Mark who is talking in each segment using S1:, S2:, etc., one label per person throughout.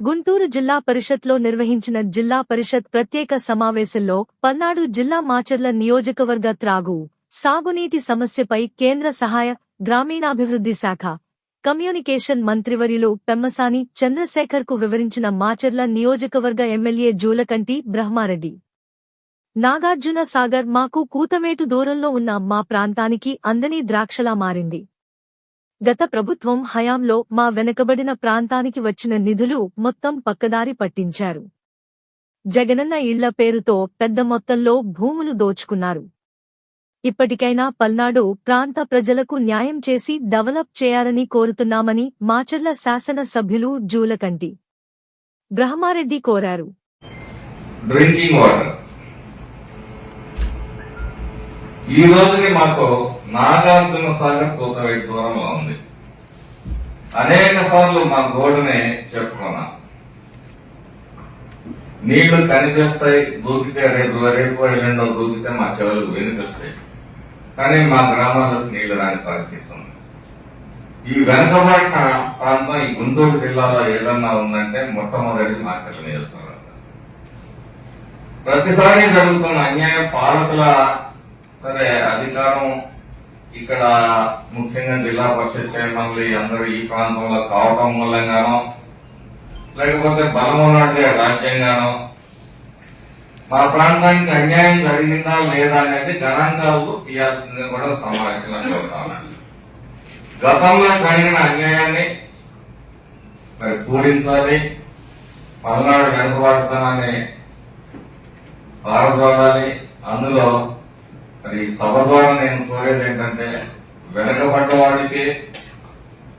S1: గుంటూరు జిల్లా పరిషత్లో నిర్వహించిన జిల్లా పరిషత్ ప్రత్యేక సమావేశంలో పల్నాడు జిల్లా మాచర్ల నియోజకవర్గ త్రాగు సాగునీటి సమస్యపై కేంద్ర సహాయ గ్రామీణాభివృద్ధి శాఖ కమ్యూనికేషన్ మంత్రివర్యులు పెమ్మసాని చంద్రశేఖర్కు వివరించిన మాచర్ల నియోజకవర్గ ఎమ్మెల్యే జూలకంటి బ్రహ్మారెడ్డి. నాగార్జున సాగర్ మాకు కూతమేటు దూరంలో ఉన్న మా ప్రాంతానికి అందని ద్రాక్షలా మారింది. గత ప్రభుత్వం హయాంలో మా వెనకబడిన ప్రాంతానికి వచ్చిన నిధులు మొత్తం పక్కదారి పట్టించారు. జగనన్న ఇళ్ళ పేరుతో పెద్ద మొత్తంలో భూములు దోచుకున్నారు. ఇప్పటికైనా పల్నాడు ప్రాంత ప్రజలకు న్యాయం చేసి డెవలప్ చేయాలని కోరుతున్నామని మాచర్ల శాసన సభ్యులు జూలకంటి. బ్రహ్మారెడ్డి కోరారు.
S2: Drinking water. ఈ రోజుకి మాకు నాగార్జున సాగర్ కూతవేటి దూరంలో ఉంది. అనేక సార్లు మా గోడుని చెప్పుకున్నాం. నీళ్ళు కనిపిస్తాయి దూకితే రేపు రేపు ఎల్లుండో దూకితే మా చెవులకు వినిపిస్తాయి. కానీ మా గ్రామాలకు నీళ్ళు రాని పరిస్థితి ఉంది. ఈ వెనుకబడిన ప్రాంతం ఈ గుంటూరు జిల్లాలో ఏదన్నా ఉందంటే మొట్టమొదటి మాచర్ల నియోజకవర్గం. ప్రతిసారి జరుగుతున్న అన్యాయం పాలకుల సరే అధికారం ఇక్కడ ముఖ్యంగా జిల్లా పరిషత్ చైర్మన్లు అందరూ ఈ ప్రాంతంలో కావటం మూలంగానో లేకపోతే బలం ఉన్నట్టు మా ప్రాంతానికి అన్యాయం జరిగిందా లేదా అనేది గణాంకాలు తీయాల్సిందిగా కూడా సమావేశంలో కోరుతాను గతంలో జరిగిన అన్యాయాన్ని మరి పూరించాలి పల్నాడు వెనుకబడతానని పారదోడాలి అందులో మరి సభ ద్వారా నేను కోరేది ఏంటంటే వెనకబడ్డ వాడికి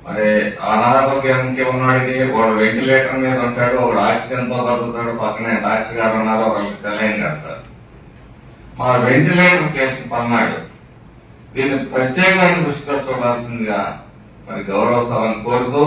S2: మరి అనారోగ్యానికి ఉన్నవాడికి వాడు వెంటిలేటర్ మీద ఉంటాడు వాడు ఆక్సిజన్తో బతుకుతాడు పక్కనే డాక్టర్ గారు ఉన్నారు వాళ్ళకి సెలైన్ కడతారు. మా వెంటిలేటర్ కేసు పన్నాడు. దీన్ని ప్రత్యేకమైన దృష్టితో చూడాల్సిందిగా మరి గౌరవ సభను కోరుతూ